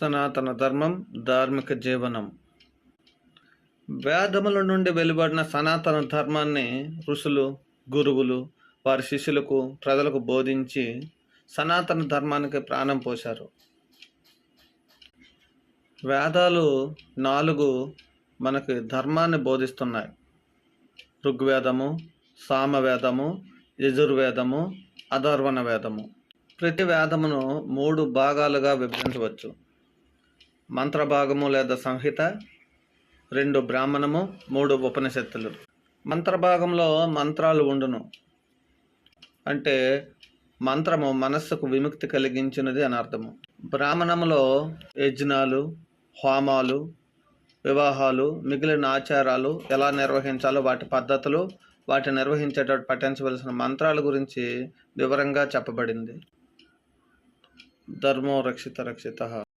సనాతన ధర్మం ధార్మిక జీవనం. వేదముల నుండి వెలువడిన సనాతన ధర్మాన్ని ఋషులు గురువులు వారి శిష్యులకు ప్రజలకు బోధించి సనాతన ధర్మానికి ప్రాణం పోశారు. వేదాలు నాలుగు మనకి ధర్మాన్ని బోధిస్తున్నాయి. ఋగ్వేదము సామవేదము యజుర్వేదము అధర్వణ వేదము ప్రతి వేదమును మూడు భాగాలుగా విభజించవచ్చు. మంత్రభాగము లేదా సంహిత రెండు బ్రాహ్మణము మూడు ఉపనిషత్తులు. మంత్రభాగంలో మంత్రాలు ఉండును. అంటే మంత్రము మనస్సుకు విముక్తి కలిగించినది అని అర్థము. బ్రాహ్మణములో యజ్ఞాలు హోమాలు వివాహాలు మిగిలిన ఆచారాలు ఎలా నిర్వహించాలో వాటి పద్ధతులు వాటి నిర్వహించేటప్పుడు పఠించవలసిన మంత్రాల గురించి వివరంగా చెప్పబడింది. ధర్మో రక్షిత రక్షిత.